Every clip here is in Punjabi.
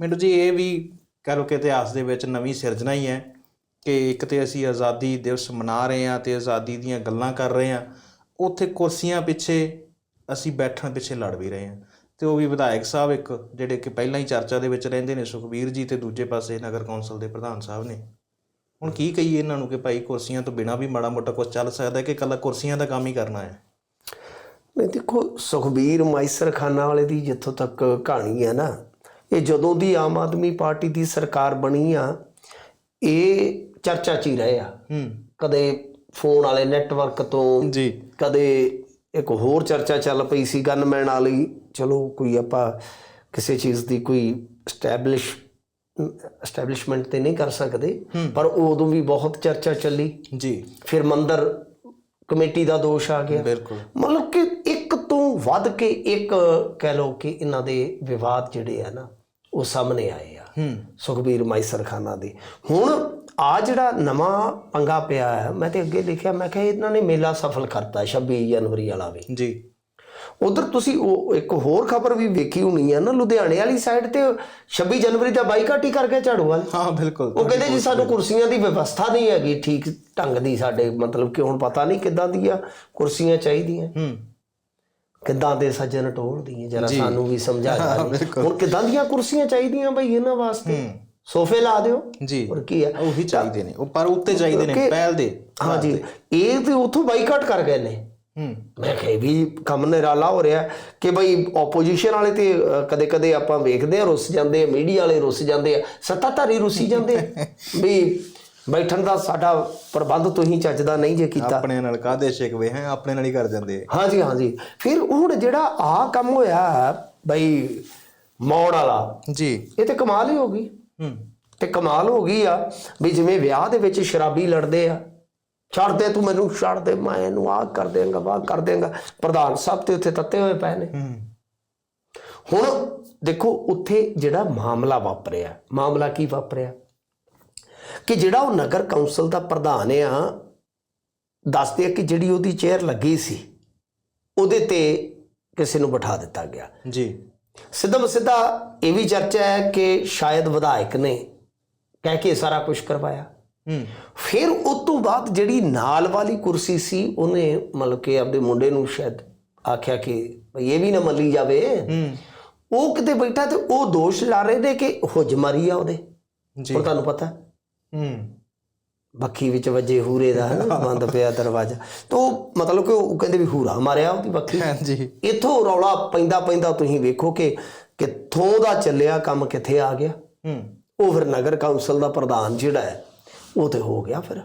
ਮੈਨੂੰ ਜੀ, ਇਹ ਵੀ ਕਹਿ ਲਓ ਕਿ ਇਤਿਹਾਸ ਦੇ ਵਿੱਚ ਨਵੀਂ ਸਿਰਜਣਾ ਹੀ ਹੈ ਕਿ ਇੱਕ ਤੇ ਅਸੀਂ ਆਜ਼ਾਦੀ ਦਿਵਸ ਮਨਾ ਰਹੇ ਹਾਂ ਤੇ ਆਜ਼ਾਦੀ ਦੀਆਂ ਗੱਲਾਂ ਕਰ ਰਹੇ ਹਾਂ, ਉੱਥੇ ਕੁਰਸੀਆਂ ਪਿੱਛੇ ਅਸੀਂ ਬੈਠਣ ਪਿੱਛੇ ਲੜ ਵੀ ਰਹੇ ਹਾਂ। ਤੇ ਉਹ ਵੀ ਵਿਧਾਇਕ ਸਾਹਿਬ ਇੱਕ, ਜਿਹੜੇ ਕਿ ਪਹਿਲਾਂ ਹੀ ਚਰਚਾ ਦੇ ਵਿੱਚ ਰਹਿੰਦੇ ਨੇ, ਸੁਖਬੀਰ ਜੀ ਤੇ ਦੂਜੇ ਪਾਸੇ ਨਗਰ ਕੌਂਸਲ ਦੇ ਪ੍ਰਧਾਨ ਸਾਹਿਬ ਨੇ। ਹੁਣ ਕੀ ਕਹੀਏ ਇਹਨਾਂ ਨੂੰ ਕਿ ਭਾਈ ਕੁਰਸੀਆਂ ਤੋਂ ਬਿਨਾ ਵੀ ਮਾੜਾ ਮੋਟਾ ਕੁਝ ਚੱਲ ਸਕਦਾ ਹੈ ਕਿ ਕੱਲਾ ਕੁਰਸੀਆਂ ਦਾ ਕੰਮ ਹੀ ਕਰਨਾ ਹੈ? ਨਹੀਂ ਦੇਖੋ, ਸੁਖਬੀਰ ਮਾਈਸਰ ਖਾਨਾ ਵਾਲੇ ਦੀ ਜਿੱਥੋਂ ਤੱਕ ਕਹਾਣੀ ਹੈ ਨਾ ਇਹ ਜਦੋਂ ਦੀ ਆਮ ਆਦਮੀ ਪਾਰਟੀ ਦੀ ਸਰਕਾਰ ਬਣੀ ਆ ਇਹ ਚਰਚਾ 'ਚ ਹੀ ਰਹੇ ਆ। ਕਦੇ ਫੋਨ ਵਾਲੇ ਨੈਟਵਰਕ ਤੋਂ ਜੀ। ਕਦੇ ਇੱਕ ਹੋਰ ਚਰਚਾ ਚੱਲ ਪਈ ਸੀ ਗਨਮੈਨ ਵਾਲੀ। ਚਲੋ ਕੋਈ ਆਪਾਂ ਕਿਸੇ ਚੀਜ਼ ਦੀ ਕੋਈ ਸਟੈਬਲਿਸ਼ ਐਸਟੈਬਲਿਸ਼ਮੈਂਟ ਤੇ ਨਹੀਂ ਕਰ ਸਕਦੇ ਪਰ ਉਦੋਂ ਵੀ ਬਹੁਤ ਚਰਚਾ ਚੱਲੀ। ਜੀ। ਫਿਰ ਮੰਦਰ ਕਮੇਟੀ ਦਾ ਦੋਸ਼ ਆ ਗਿਆ। ਬਿਲਕੁਲ। ਮਤਲਬ ਕਿ ਇੱਕ ਤੋਂ ਵੱਧ ਕੇ ਇੱਕ ਕਹਿ ਲਓ ਕਿ ਇਹਨਾਂ ਦੇ ਵਿਵਾਦ ਜਿਹੜੇ ਆ ਨਾ ਉਹ ਸਾਹਮਣੇ ਆਏ ਆ। ਸੁਖਬੀਰ ਮਾਈਸਰ ਖਾਨਾ ਦੇ। ਹੁਣ ਆ ਜਿਹੜਾ ਨਵਾਂ ਪੰਗਾ ਪਿਆ ਹੈ ਮੈਂ ਤੇ ਅੱਗੇ ਲਿਖਿਆ ਮੈਂ ਕਿਹਾ ਇਹਨਾਂ ਨੇ ਮੇਲਾ ਸਫਲ ਕਰਤਾ 26 ਜਨਵਰੀ ਵਾਲਾ ਵੀ। ਜੀ। ਉਧਰ ਤੁਸੀਂ ਉਹ ਇੱਕ ਹੋਰ ਖਬਰ ਵੀ ਵੇਖੀ ਹੋਣੀ ਹੈ ਨਾ ਲੁਧਿਆਣੇ ਵਾਲੀ ਸਾਈਡ ਤੇ 26 ਜਨਵਰੀ ਦਾ ਬਾਈਕਾਟ ਹੀ ਕਰ ਗਿਆ ਝਾੜੂ ਵਾਲੇ। ਹਾਂ ਬਿਲਕੁਲ। ਉਹ ਕਹਿੰਦੇ ਜੀ ਸਾਨੂੰ ਕੁਰਸੀਆਂ ਦੀ ਵਿਵਸਥਾ ਨਹੀਂ ਹੈਗੀ ਠੀਕ ਢੰਗ ਦੀ ਸਾਡੇ ਮਤਲਬ ਕਿ ਹੁਣ ਪਤਾ ਨਹੀਂ ਕਿੱਦਾਂ ਦੀਆਂ ਕੁਰਸੀਆਂ ਚਾਹੀਦੀਆਂ। ਹੂੰ। ਕਿੱਦਾਂ ਦੇ ਸੱਜਣ ਟੋਲਦੀਆਂ ਜਰਾ ਜੀ। ਸਾਨੂੰ ਵੀ ਸਮਝਾ ਹਾਂ, ਜਾ। ਹੁਣ ਕਿੱਦਾਂ ਦੀਆਂ ਕੁਰਸੀਆਂ ਚਾਹੀਦੀਆਂ ਬਈ ਇਹਨਾਂ ਵਾਸਤੇ? ਹੂੰ। ਸੋਫੇ ਲਾ ਦਿਓ। ਜੀ। ਹੋਰ ਕੀ ਹੈ? ਉਹੀ ਚਾਹੀਦੇ ਨੇ। ਉਹ ਪਰ ਉੱਤੇ ਚਾਹੀਦੇ ਨੇ ਪਹਿਲ ਦੇ। ਹਾਂਜੀ ਇਹ ਤੇ ਉਥੋਂ ਬਾਈਕਾਟ ਕਰ ਗਏ ਨੇ। ਹੂੰ। ਮੈਂ ਕਿਹਾ ਵੀ ਕੰਮ ਨਿਰਾਲਾ ਹੋ ਰਿਹਾ ਕਿ ਬਈ ਆਪੋਜੀਸ਼ਨ ਵਾਲੇ ਤੇ ਕਦੇ ਕਦੇ ਆਪਾਂ ਵੇਖਦੇ ਆ ਰੁੱਸ ਜਾਂਦੇ ਆ ਮੀਡੀਆ ਵਾਲੇ ਰੁੱਸ ਜਾਂਦੇ ਆ। ਸੱਤਾਧਾਰੀ ਰੁੱਸੀ ਜਾਂਦੇ ਆ। ਵੀ ਬੈਠਣ ਦਾ ਸਾਡਾ ਪ੍ਰਬੰਧ ਤੁਸੀਂ ਚੱਜਦਾ ਨਹੀਂ ਜੇ ਕੀਤਾ। ਆਪਣੇ ਨਾਲ ਕਾਦੇ ਸ਼ਿਕਵੇ ਹੈ? ਆਪਣੇ ਨਾਲ ਹੀ ਕਰ ਜਾਂਦੇ। ਹਾਂਜੀ ਹਾਂਜੀ। ਫਿਰ ਹੁਣ ਜਿਹੜਾ ਆ ਕੰਮ ਹੋਇਆ ਬਈ ਮੌੜ ਵਾਲਾ ਜੀ। ਇਹ ਤੇ ਕਮਾਲ ਹੀ ਹੋ ਗਈ। ਹੂੰ। ਤੇ ਕਮਾਲ ਹੋ ਗਈ ਆ ਵੀ ਜਿਵੇਂ ਵਿਆਹ ਦੇ ਵਿੱਚ ਸ਼ਰਾਬੀ ਲੜਦੇ ਆ। ਛੱਡ ਦੇ ਤੂੰ ਮੈਨੂੰ ਛੱਡ ਦੇ ਮੈਂ ਇਹਨੂੰ ਆਹ ਕਰ ਦੇਂਗਾ ਵਾਹ ਕਰ ਦੇਂਗਾ ਪ੍ਰਧਾਨ ਸਾਹਿਬ ਤੇ ਉੱਥੇ ਤੱਤੇ ਹੋਏ ਪਏ ਨੇ। ਹੂੰ। ਹੁਣ ਦੇਖੋ ਉੱਥੇ ਜਿਹੜਾ ਮਾਮਲਾ ਵਾਪਰਿਆ ਮਾਮਲਾ ਕੀ ਵਾਪਰਿਆ? ਕਿ ਜਿਹੜਾ ਉਹ ਨਗਰ ਕੌਂਸਲ ਦਾ ਪ੍ਰਧਾਨ ਆ ਦੱਸਦੇ ਆ ਕਿ ਜਿਹੜੀ ਉਹਦੀ ਚੇਅਰ ਲੱਗੀ ਸੀ ਉਹਦੇ ਤੇ ਕਿਸੇ ਨੂੰ ਬਿਠਾ ਦਿੱਤਾ ਗਿਆ। ਜੀ। ਸਿੱਧਾ ਸਿੱਧਾ ਇਹ ਵੀ ਚਰਚਾ ਹੈ ਕਿ ਸ਼ਾਇਦ ਵਿਧਾਇਕ ਨੇ ਕਹਿ ਕੇ ਸਾਰਾ ਕੁਝ ਕਰਵਾਇਆ। ਹੂੰ। ਫਿਰ ਉਸ ਤੋਂ ਬਾਅਦ ਜਿਹੜੀ ਨਾਲ ਵਾਲੀ ਕੁਰਸੀ ਸੀ ਉਹਨੇ ਮਤਲਬ ਕਿ ਆਪਦੇ ਮੁੰਡੇ ਨੂੰ ਸ਼ਾਇਦ ਆਖਿਆ ਕਿ ਇਹ ਵੀ ਨਾ ਮੱਲੀ ਜਾਵੇ। ਹੂੰ। ਉਹ ਕਿਤੇ ਬੈਠਾ ਤੇ ਉਹ ਦੋਸ਼ ਲਾ ਰਹੇ ਨੇ ਕਿ ਹੁਜ ਮਾਰੀ ਆ ਉਹਦੇ। ਜੀ। ਹੁਣ ਤੁਹਾਨੂੰ ਪਤਾ ਹੂੰ। ਬੱਖੀ ਵਿੱਚ ਵੱਜੇ ਹੂਰੇ ਦਾ ਬੰਦ ਪਿਆ ਦਰਵਾਜ਼ਾ। ਤਾਂ ਮਤਲਬ ਕਿ ਉਹ ਕਹਿੰਦੇ ਵੀ ਹੂਰਾ ਮਾਰਿਆ ਉਹਦੀ ਬੱਖੀ। ਜੀ ਇਥੋਂ ਰੌਲਾ ਪੈਂਦਾ ਪੈਂਦਾ ਤੁਸੀਂ ਵੇਖੋ ਕਿ ਕਿੱਥੋਂ ਦਾ ਚੱਲਿਆ ਕੰਮ ਕਿੱਥੇ ਆ ਗਿਆ। ਹੂੰ। ਉਹ ਫਿਰ ਨਗਰ ਕੌਂਸਲ ਦਾ ਪ੍ਰਧਾਨ ਜਿਹੜਾ ਹੈ ਉਹ ਤੇ ਹੋ ਗਿਆ ਫਿਰ।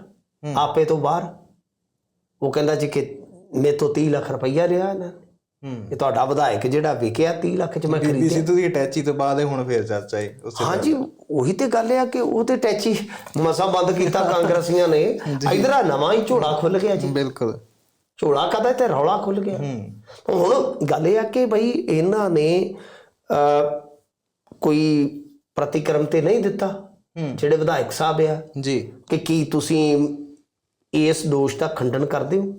ਆਪੇ ਤੋਂ ਬਾਹਰ। ਉਹ ਕਹਿੰਦਾ ਜੀ ਕਿ ਮੇਰੇ ਤੋਂ 30 ਲੱਖ ਰੁਪਈਆ ਲਿਆ ਇਹਨਾਂ ਇਹ ਤੁਹਾਡਾ ਵਿਧਾਇਕ ਜਿਹੜਾ ਵਿਕਿਆ 30 ਲੱਖ ਚ ਮੈਂ ਬੀਬੀ ਖਰੀਦਿਆ। ਸਿੱਧੂ ਦੀ ਅਟੈਚੀ ਤੋਂ ਬਾਅਦ ਹੁਣ ਫੇਰ ਚਰਚਾ ਹੈ ਉਸੇ ਹਾਂਜੀ ਉਹੀ ਤੇ ਗੱਲ ਆ ਕਿ ਉਹ ਤੇ ਟੈਚੀ ਮਸਾ ਬੰਦ ਕੀਤਾ ਕਾਂਗਰਸੀਆਂ ਨੇ। ਇਧਰ ਆ ਨਵਾਂ ਹੀ ਝੋਲਾ ਖੁੱਲ ਗਿਆ ਜੀ। ਬਿਲਕੁਲ। ਝੋਲਾ ਕਦਾ ਤੇ ਰੌਲਾ ਖੁੱਲ ਗਿਆ। ਹੂੰ। ਹੁਣ ਗੱਲ ਇਹ ਆ ਕਿ ਬਈ ਇਹਨਾਂ ਨੇ ਅ, ਕੋਈ ਪ੍ਰਤੀਕਰਮ ਤੇ ਨਹੀਂ ਦਿੱਤਾ ਹੂੰ। ਜਿਹੜੇ ਵਿਧਾਇਕ ਸਾਹਿਬ ਆ। ਜੀ। ਕਿ ਕੀ ਤੁਸੀਂ ਇਸ ਦੋਸ਼ ਦਾ ਖੰਡਨ ਕਰਦੇ ਹੋ।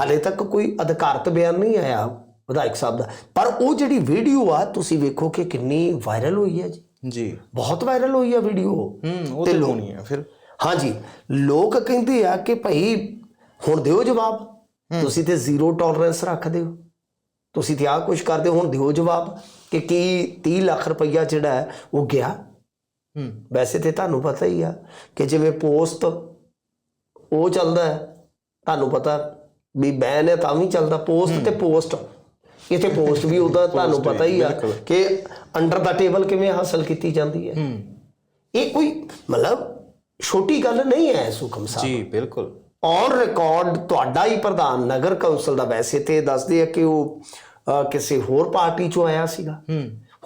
ਹਾਲੇ ਤੱਕ ਕੋਈ ਅਧਿਕਾਰਤ ਬਿਆਨ ਨਹੀਂ ਆਇਆ। ਵਿਧਾਇਕ ਸਾਹਿਬ ਦਾ। ਪਰ ਉਹ ਜਿਹੜੀ ਵੀਡੀਓ ਆ ਤੁਸੀਂ ਵੇਖੋ ਕਿ ਕਿੰਨੀ ਵਾਇਰਲ ਹੋਈ ਹੈ ਜੀ। ਜੀ। ਬਹੁਤ ਵਾਇਰਲ ਹੋਈ ਆ ਵੀਡੀਓ। ਹੂੰ ਉਹ ਤੇ ਹੋਣੀ ਹੈ ਫਿਰ। ਹਾਂਜੀ ਲੋਕ ਕਹਿੰਦੇ ਆ ਕਿ ਭਾਈ ਹੁਣ ਦਿਓ ਜਵਾਬ। ਤੁਸੀਂ ਤੇ ਜ਼ੀਰੋ ਟੋਲਰੈਂਸ ਰੱਖਦੇ ਹੋ। ਤੁਸੀਂ ਤੇ ਆ ਕੁਝ ਕਰਦੇ ਹੁਣ ਦਿਓ ਜਵਾਬ। ਕਿ ਕੀ 30 ਲੱਖ ਰੁਪਈਆ ਜਿਹੜਾ ਹੈ ਉਹ ਗਿਆ। ਹੂੰ। ਵੈਸੇ ਤੇ ਤੁਹਾਨੂੰ ਪਤਾ ਹੀ ਆ ਕਿ ਜਿਵੇਂ ਪੋਸਟ ਉਹ ਚੱਲਦਾ ਹੈ ਤੁਹਾਨੂੰ ਪਤਾ ਵੀ ਬੈਨ ਹੈ ਤਾਂ ਵੀ ਚੱਲਦਾ ਪੋਸਟ ਤੇ ਪੋਸਟ। ਇੱਥੇ ਪੋਸਟ ਵੀ ਉਹਦਾ ਤੁਹਾਨੂੰ ਪਤਾ ਹੀ ਆ ਕਿ ਅੰਡਰ ਦਾ ਟੇਬਲ ਕਿਵੇਂ ਹਾਸਲ ਕੀਤੀ ਜਾਂਦੀ ਹੈ। ਇਹ ਕੋਈ ਮਤਲਬ ਛੋਟੀ ਗੱਲ ਨਹੀਂ ਹੈ ਸੁਖਮ ਸਾਹਿਬ। ਜੀ ਬਿਲਕੁਲ। ਔਨ ਰਿਕਾਰਡ ਤੁਹਾਡਾ ਹੀ ਪ੍ਰਧਾਨ ਨਗਰ ਕੌਂਸਲ ਦਾ ਵੈਸੇ ਤੇ ਦੱਸਦੇ ਆ ਕਿ ਉਹ ਕਿਸੇ ਹੋਰ ਪਾਰਟੀ ਚੋਂ ਆਇਆ ਸੀਗਾ।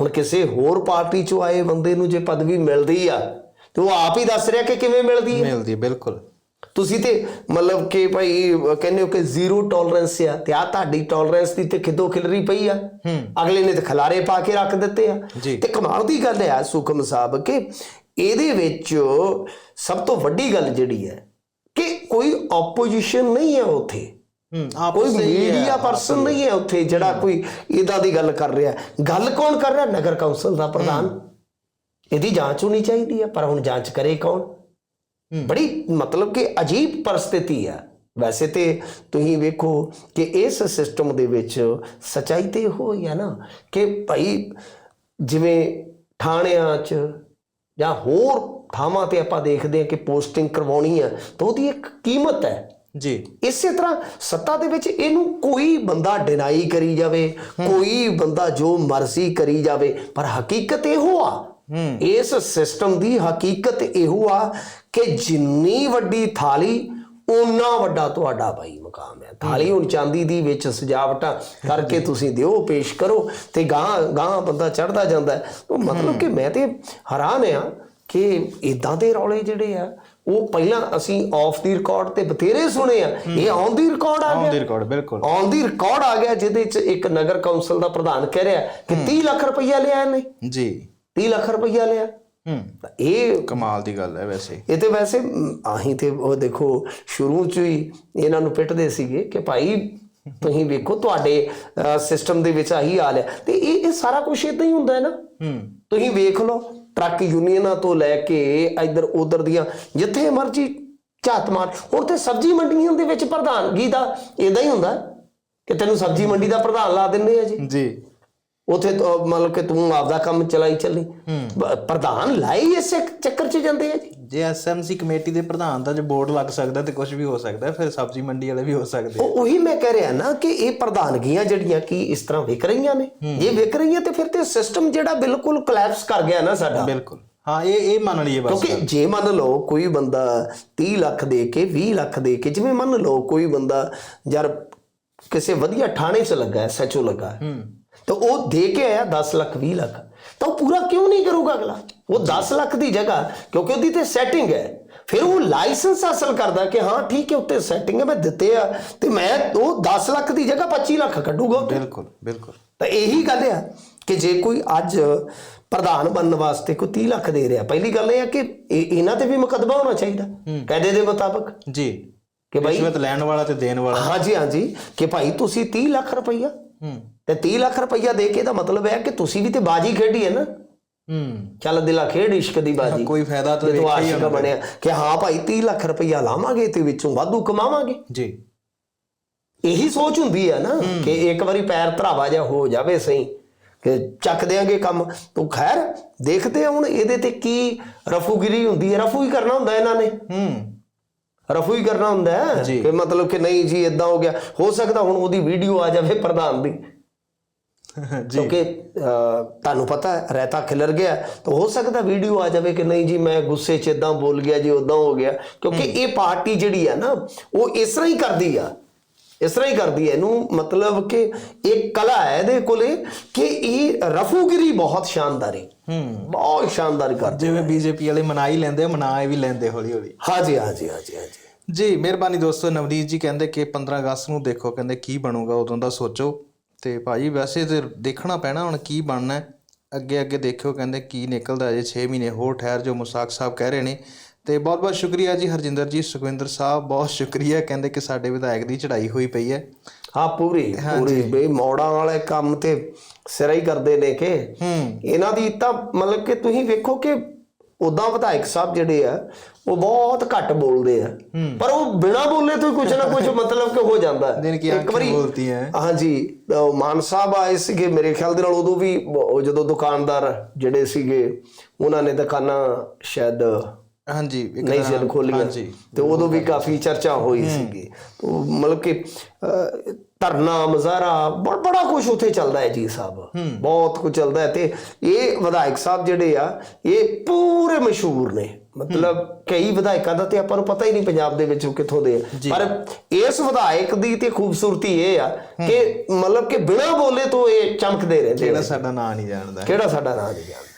ਹੁਣ ਕਿਸੇ ਹੋਰ ਪਾਰਟੀ ਚੋਂ ਆਏ ਬੰਦੇ ਨੂੰ ਜੇ ਪਦਵੀ ਮਿਲਦੀ ਆ ਤੇ ਉਹ ਆਪ ਹੀ ਦੱਸ ਰਿਹਾ ਕਿ ਕਿਵੇਂ ਮਿਲਦੀ ਹੈ। ਮਿਲਦੀ ਬਿਲਕੁਲ। ਤੁਸੀਂ ਤੇ ਮਤਲਬ ਕਿ ਭਾਈ ਕਹਿੰਦੇ ਹੋ ਕਿ ਜ਼ੀਰੋ ਟੋਲਰੈਂਸ ਆ ਤੇ ਆ ਤੁਹਾਡੀ ਟੋਲਰੈਂਸ ਦੀ ਤੇ ਖਿੱਦੋ ਖਿਲਰੀ ਪਈ ਆ। ਹੂੰ। ਅਗਲੇ ਨੇ ਤੇ ਖਲਾਰੇ ਪਾ ਕੇ ਰੱਖ ਦਿੱਤੇ ਆ। ਤੇ ਕਮਾਲ ਦੀ ਗੱਲ ਹੈ ਸੁਖਮ ਸਾਹਿਬ ਕਿ ਇਹਦੇ ਵਿੱਚ ਸਭ ਤੋਂ ਵੱਡੀ ਗੱਲ ਜਿਹੜੀ ਹੈ ਕਿ ਕੋਈ ਆਪੋਜੀਸ਼ਨ ਨਹੀਂ ਹੈ ਉੱਥੇ। ਹੂੰ ਕੋਈ ਹੀ ਹੈ, ਮੀਡੀਆ ਪਰਸਨ ਨਹੀਂ ਹੈ ਉੱਥੇ ਜਿਹੜਾ ਕੋਈ ਇਦਾਂ ਦੀ ਗੱਲ ਕਰ ਰਿਹਾ। ਗੱਲ ਕੌਣ ਕਰ ਰਿਹਾ? ਨਗਰ ਕੌਂਸਲ ਦਾ ਪ੍ਰਧਾਨ। ਇਹਦੀ ਜਾਂਚ ਹੋਣੀ ਚਾਹੀਦੀ ਆ ਪਰ ਹੁਣ ਜਾਂਚ ਕਰੇ ਕੌਣ? ਬੜੀ ਮਤਲਬ ਕਿ ਅਜੀਬ ਪਰਿਸਥਿਤੀ ਆ। ਵੈਸੇ ਤੇ ਤੁਸੀਂ ਵੇਖੋ ਕਿ ਇਸ ਸਿਸਟਮ ਦੇ ਵਿੱਚ ਸਚਾਈ ਤੇ ਹੀ ਆ ਨਾ ਕਿ ਭਾਈ ਜਿਵੇਂ ਥਾਣਿਆਂ 'ਚ ਜਾਂ ਹੋਰ ਥਾਵਾਂ ਤੇ ਆਪਾਂ ਦੇਖਦੇ ਹਾਂ ਕਿ ਪੋਸਟਿੰਗ ਕਰਵਾਉਣੀ ਆ ਤਾਂ ਉਹਦੀ ਇੱਕ ਕੀਮਤ ਹੈ। ਜੀ। ਇਸੇ ਤਰ੍ਹਾਂ ਸੱਤਾ ਦੇ ਵਿੱਚ ਇਹਨੂੰ ਕੋਈ ਬੰਦਾ ਡਿਨਾਈ ਕਰੀ ਜਾਵੇ ਕੋਈ ਬੰਦਾ ਜੋ ਮਰਜ਼ੀ ਕਰੀ ਜਾਵੇ ਪਰ ਹਕੀਕਤ ਇਹੋ ਆ ਇਸ ਸਿਸਟਮ ਦੀ ਹਕੀਕਤ ਇਹੋ ਆ ਕਿ ਜਿੰਨੀ ਵੱਡੀ ਥਾਲੀ ਓਨਾ ਵੱਡਾ ਤੁਹਾਡਾ ਭਾਈ ਮਕਾਮ ਹੈ। ਥਾਲੀ ਹੁਣ ਚਾਂਦੀ ਦੀ ਵਿੱਚ ਸਜਾਵਟਾਂ ਕਰਕੇ ਤੁਸੀਂ ਦਿਓ ਪੇਸ਼ ਕਰੋ ਤੇ ਗਾਂ ਗਾਂ ਬੰਦਾ ਚੜਦਾ ਜਾਂਦਾ। ਉਹ ਮਤਲਬ ਕਿ ਮੈਂ ਤੇ ਹੈਰਾਨ ਆ ਕਿ ਇਦਾਂ ਦੇ ਰੌਲੇ ਜਿਹੜੇ ਆ ਉਹ ਪਹਿਲਾਂ ਅਸੀਂ ਆਫ ਦੀ ਰਿਕਾਰਡ ਤੇ ਬਥੇਰੇ ਸੁਣੇ ਆ। ਇਹ ਔਨ ਦੀ ਰਿਕਾਰਡ ਆ ਔਨ ਗਿਆ। ਦੀ ਰਿਕਾਰਡ ਬਿਲਕੁਲ। ਔਨ ਦੀ ਰਿਕਾਰਡ ਆ ਗਿਆ ਜਿਹਦੇ ਚ ਇੱਕ ਨਗਰ ਕੌਂਸਲ ਦਾ ਪ੍ਰਧਾਨ ਕਹਿ ਰਿਹਾ ਕਿ 30 ਲੱਖ ਰੁਪਈਆ ਲਿਆ ਇਹਨੇ। ਜੀ। 30 ਲੱਖ ਰੁਪਈਆ ਲਿਆ। ਹੂੰ। ਤਾਂ ਇਹ ਕਮਾਲ ਦੀ ਗੱਲ ਹੈ ਵੈਸੇ। ਇਹ ਤੇ ਵੈਸੇ ਆਹੀਂ ਤੇ ਉਹ ਦੇਖੋ ਸ਼ੁਰੂ ਚ ਹੀ ਇਹਨਾਂ ਨੂੰ ਪਿੱਟਦੇ ਸੀਗੇ ਕਿ ਭਾਈ ਤੁਸੀਂ ਵੇਖੋ ਤੁਹਾਡੇ ਸਿਸਟਮ ਦੇ ਵਿੱਚ ਆਹੀ ਹਾਲ ਹੈ। ਤੇ ਇਹ ਇਹ ਸਾਰਾ ਕੁਝ ਇਦਾਂ ਹੀ ਹੁੰਦਾ ਹੈ ਨਾ। ਹੂੰ। ਤੁਸੀਂ ਵੇਖ ਲਓ ਟਰੱਕ ਯੂਨੀਅਨਾਂ ਤੋਂ ਲੈ ਕੇ ਇੱਧਰ ਉਧਰ ਦੀਆਂ ਜਿੱਥੇ ਮਰਜ਼ੀ ਝਾਤ ਮਾਰ। ਹੁਣ ਤੇ ਸਬਜ਼ੀ ਮੰਡੀਆਂ ਦੇ ਵਿੱਚ ਪ੍ਰਧਾਨਗੀ ਦਾ ਇਦਾਂ ਹੀ ਹੁੰਦਾ ਕਿ ਤੈਨੂੰ ਸਬਜ਼ੀ ਮੰਡੀ ਦਾ ਪ੍ਰਧਾਨ ਲਾ ਦਿੰਦੇ ਆ ਜੀ। ਜੀ। ਉਥੇ ਮਤਲਬ ਕਿ ਤੂੰ ਆਪਦਾ ਕੰਮ ਚਲਾਈ ਚੱਲੀ। ਪ੍ਰਧਾਨ ਲਾਈ ਇਸੇ ਚੱਕਰ 'ਚ ਜਾਂਦੇ ਆ ਜੀ। ਜੇ ਐਸਐਮਸੀ ਕਮੇਟੀ ਦੇ ਪ੍ਰਧਾਨ ਦਾ ਜੇ ਬੋਰਡ ਲੱਗ ਸਕਦਾ ਤੇ ਕੁਝ ਵੀ ਹੋ ਸਕਦਾ ਫਿਰ ਸਬਜ਼ੀ ਮੰਡੀ ਵਾਲੇ ਵੀ ਹੋ ਸਕਦੇ। ਉਹ ਉਹੀ ਮੈਂ ਕਹਿ ਰਿਹਾ ਨਾ ਕਿ ਇਹ ਪ੍ਰਧਾਨਗੀਆਂ ਜਿਹੜੀਆਂ ਕੀ ਇਸ ਤਰ੍ਹਾਂ ਵਿਕ ਰਹੀਆਂ ਨੇ। ਇਹ ਵਿਕ ਰਹੀਆਂ ਤੇ ਫਿਰ ਤੇ ਸਿਸਟਮ ਜਿਹੜਾ ਬਿਲਕੁਲ ਕੋਲੈਪਸ ਕਰ ਗਿਆ ਨਾ ਸਾਡਾ। ਬਿਲਕੁਲ। ਹਾਂ ਇਹ ਇਹ ਮੰਨ ਲਈਏ ਬਸ। ਕਿਉਂਕਿ ਜੇ ਮੰਨ ਲਓ ਕੋਈ ਬੰਦਾ 30 ਲੱਖ ਦੇ ਕੇ 20 ਲੱਖ ਦੇ ਕੇ ਜਿਵੇਂ ਮੰਨ ਲਓ ਕੋਈ ਬੰਦਾ ਯਾਰ ਕਿਸੇ ਵਧੀਆ ਥਾਣੇ 'ਚ ਲੱਗਾ ਹੈ ਸੱਚੋ ਲੱਗਾ। ਹੈ। ਤਾਂ ਉਹ ਦੇ ਕੇ ਆਇਆ 10 ਲੱਖ 20 ਲੱਖ। ਤਾਂ ਉਹ ਪੂਰਾ ਕਿਉਂ ਨਹੀਂ ਕਰੂਗਾ ਅਗਲਾ? ਉਹ 10 ਲੱਖ ਦੀ ਜਗ੍ਹਾ ਕਿਉਂਕਿ ਉਹਦੀ ਤੇ ਸੈਟਿੰਗ ਹੈ। ਫਿਰ ਉਹ ਲਾਇਸੈਂਸ ਹਾਸਲ ਕਰਦਾ ਕਿ ਹਾਂ ਠੀਕ ਹੈ ਉੱਤੇ ਸੈਟਿੰਗ ਹੈ ਮੈਂ ਦਿੱਤੇ ਆ। ਤੇ ਮੈਂ ਉਹ 10 ਲੱਖ ਦੀ ਜਗ੍ਹਾ 25 ਲੱਖ ਕੱਢੂਗਾ। ਬਿਲਕੁਲ ਬਿਲਕੁਲ। ਤਾਂ ਇਹੀ ਗੱਲ ਆ ਕਿ ਜੇ ਕੋਈ ਅੱਜ ਪ੍ਰਧਾਨ ਬਣਨ ਵਾਸਤੇ ਕੋਈ 30 ਲੱਖ ਦੇ ਰਿਹਾ ਪਹਿਲੀ ਗੱਲ ਇਹ ਆ ਕਿ ਇਹ- ਇਹਨਾਂ ਤੇ ਵੀ ਮੁਕੱਦਮਾ ਹੋਣਾ ਚਾਹੀਦਾ ਕਾਇਦੇ ਦੇ ਮੁਤਾਬਕ। ਜੀ। ਕਿ ਭਾਈ ਰਿਸ਼ਵਤ ਲੈਣ ਵਾਲਾ ਤੇ ਦੇਣ ਵਾਲਾ। ਹਾਂਜੀ ਹਾਂਜੀ ਕਿ ਭਾਈ ਤੁਸੀਂ 30 ਲੱਖ ਰੁਪਈਆ ਹੂੰ। ਤੇ 30 ਲੱਖ ਰੁਪਈਆ ਦੇ ਕੇ ਦਾ ਮਤਲਬ ਹੈ ਕਿ ਤੁਸੀਂ ਵੀ ਤੇ ਬਾਜੀ ਖੇਡੀ ਹੈ ਨਾ। ਹੂੰ। ਚੱਲ ਦਿਲਾ ਖੇਡ ਇਸ਼ਕ ਦੀ ਬਾਜੀ। ਕੋਈ ਫਾਇਦਾ ਤਾਂ ਜੇ ਵੇਖਿਆ ਹੀ ਆਸ਼ਿਕ ਬਣਿਆ ਕਿ ਹਾਂ ਭਾਈ 30 ਲੱਖ ਰੁਪਈਆ ਲਾਵਾਂਗੇ ਤੇ ਵਿੱਚੋਂ ਵਾਧੂ ਕਮਾਵਾਂਗੇ। ਜੀ। ਇਹੀ ਸੋਚ ਹੁੰਦੀ ਹੈ ਨਾ ਕਿ ਇੱਕ ਵਾਰੀ ਪੈਰ ਧਰਾਵਾ ਜਿਹਾ ਹੋ ਜਾਵੇ ਸਹੀ ਕਿ ਚੱਕ ਦੇਾਂਗੇ ਕੰਮ। ਤੂੰ ਖੈਰ ਦੇਖਦੇ ਹੁਣ ਇਹਦੇ ਤੇ ਕੀ ਰਫੂਗਿਰੀ ਹੁੰਦੀ ਹੈ। ਰਫੂ ਹੀ ਕਰਨਾ ਹੁੰਦਾ ਇਹਨਾਂ ਨੇ। ਹੂੰ। ਰਫੂ ਹੀ ਕਰਨਾ ਹੁੰਦਾ ਹੈ। ਕਿ ਮਤਲਬ ਕਿ ਨਹੀਂ ਜੀ ਇਦਾਂ ਹੋ ਗਿਆ। ਹੋ ਸਕਦਾ ਹੁਣ ਉਹਦੀ ਵੀਡੀਓ ਆ ਜਾਵੇ ਪ੍ਰਧਾਨ ਦੀ। ਜੀ। ਕਿਉਂਕਿ ਤੁਹਾਨੂੰ ਪਤਾ ਹੈ ਰਹਿਤਾ ਖਿਲਰ ਗਿਆ। ਤਾਂ ਹੋ ਸਕਦਾ ਵੀਡੀਓ ਆ ਜਾਵੇ ਕਿ ਨਹੀਂ ਜੀ ਮੈਂ ਗੁੱਸੇ 'ਚ ਇਦਾਂ ਬੋਲ ਗਿਆ ਜੀ ਉਦਾਂ ਹੋ ਗਿਆ। ਕਿਉਂਕਿ ਇਹ ਪਾਰਟੀ ਜਿਹੜੀ ਆ ਨਾ ਉਹ ਇਸ ਤਰ੍ਹਾਂ ਹੀ ਕਰਦੀ ਆ। ਇਸ ਤਰ੍ਹਾਂ ਹੀ ਕਰਦੀ ਹੈ। ਇਹਨੂੰ ਮਤਲਬ ਕਿ ਇੱਕ ਕਲਾ ਹੈ ਇਹਦੇ ਕੋਲੇ ਕਿ ਇਹ ਰਫੂਗਿਰੀ ਬਹੁਤ ਸ਼ਾਨਦਾਰ ਹੈ। ਹੂੰ। ਬਹੁਤ ਸ਼ਾਨਦਾਰ ਕਰਦੀ ਜਿਵੇਂ ਬੀਜੇਪੀ ਵਾਲੇ ਮਨਾ ਹੀ ਲੈਂਦੇ ਮਨਾ ਇਹ ਵੀ ਲੈਂਦੇ ਹੌਲੀ ਹੌਲੀ ਹਾਂਜੀ ਹਾਂਜੀ ਹਾਂਜੀ ਹਾਂਜੀ। ਜੀ ਮਿਹਰਬਾਨੀ ਦੋਸਤੋ ਨਵਨੀਤ ਜੀ ਕਹਿੰਦੇ ਕਿ 15 ਅਗਸਤ ਨੂੰ ਦੇਖੋ ਕਹਿੰਦੇ ਕੀ ਬਣੂਗਾ ਉਦੋਂ ਦਾ ਸੋਚੋ। ਤੇ ਭਾਜੀ ਵੈਸੇ ਤੇ ਦੇਖਣਾ ਪੈਣਾ ਹੁਣ ਕੀ ਬਣਨਾ ਹੈ। ਅੱਗੇ ਅੱਗੇ ਦੇਖਿਓ ਕਹਿੰਦੇ ਕੀ ਨਿਕਲਦਾ ਅਜੇ 6 ਮਹੀਨੇ ਹੋਰ ਠਹਿਰ ਜੋ ਮੁਸਾਕ ਸਾਹਿਬ ਕਹਿ ਰਹੇ ਨੇ। ਤੇ ਬਹੁਤ ਬਹੁਤ ਸ਼ੁਕਰੀਆ ਜੀ ਹਰਜਿੰਦਰ ਜੀ ਸੁਖਵਿੰਦਰ ਸਾਹਿਬ ਬਹੁਤ ਸ਼ੁਕਰੀਆ ਕਹਿੰਦੇ ਕਿ ਸਾਡੇ ਵਿਧਾਇਕ ਦੀ ਚੜ੍ਹਾਈ ਹੋਈ ਪਈ ਹੈ। ਹਾਂ ਪੂਰੀ ਪੂਰੀ ਬਈ ਮੋੜਾਂ ਵਾਲੇ ਕੰਮ ਤੇ ਸਿਰਾ ਹੀ ਕਰਦੇ ਨੇ ਕਿ ਇਹਨਾਂ ਦੀ ਤਾਂ ਮਤਲਬ ਕਿ ਤੁਸੀਂ ਵੇਖੋ ਕਿ ਉਦਾਂ ਵਿਧਾਇਕ ਸਾਹਿਬ ਜਿਹੜੇ ਆ ਉਹ ਬਹੁਤ ਘੱਟ ਬੋਲਦੇ ਆ। ਪਰ ਉਹ ਬਿਨਾ ਬੋਲੇ ਤੋਂ ਕੁਝ ਨਾ ਕੁਝ ਮਤਲਬ ਕਿ ਹੋ ਜਾਂਦਾ ਇੱਕ ਵਾਰੀ ਬੋਲਤੀ ਹੈ। ਹਾਂਜੀ ਮਾਨ ਸਾਹਿਬ ਆਏ ਸੀਗੇ ਮੇਰੇ ਖਿਆਲ ਦੇ ਨਾਲ ਉਦੋਂ ਵੀ ਜਦੋਂ ਦੁਕਾਨਦਾਰ ਜਿਹੜੇ ਸੀਗੇ ਉਹਨਾਂ ਨੇ ਦੁਕਾਨਾਂ ਸ਼ਾਇਦ ਹਾਂਜੀ ਇੱਕ ਨਹੀਂ ਸੀ ਖੋਲੀਆਂ ਤੇ ਉਦੋਂ ਵੀ ਕਾਫੀ ਚਰਚਾ ਹੋਈ ਸੀਗੀ। ਉਹ ਮਤਲਬ ਕਿ ਧਰਨਾ ਮਜ਼ਾਰਾ ਬੜਾ ਬੜਾ ਕੁਝ ਉੱਥੇ ਚੱਲਦਾ ਹੈ ਜੀ ਸਾਹਿਬ ਬਹੁਤ ਕੁਝ ਚੱਲਦਾ ਹੈ ਤੇ ਇਹ ਵਿਧਾਇਕ ਸਾਹਿਬ ਜਿਹੜੇ ਆ ਇਹ ਪੂਰੇ ਮਸ਼ਹੂਰ ਨੇ। ਮਤਲਬ ਕਈ ਵਿਧਾਇਕਾਂ ਦਾ ਤੇ ਆਪਾਂ ਨੂੰ ਪਤਾ ਹੀ ਨਹੀਂ ਪੰਜਾਬ ਦੇ ਵਿੱਚ ਉਹ ਕਿੱਥੋਂ ਦੇ ਆ। ਪਰ ਇਸ ਵਿਧਾਇਕ ਦੀ ਤੇ ਖੂਬਸੂਰਤੀ ਇਹ ਆ ਕਿ ਮਤਲਬ ਕਿ ਬਿਨਾਂ ਬੋਲੇ ਤੋਂ ਇਹ ਚਮਕਦੇ ਰਹਿੰਦੇ ਜਿਹੜਾ ਨੇ। ਸਾਡਾ ਨਾਂ ਨਹੀਂ ਜਾਣਦਾ। ਕਿਹੜਾ ਸਾਡਾ ਰਾਜ ਜਾਣਦਾ।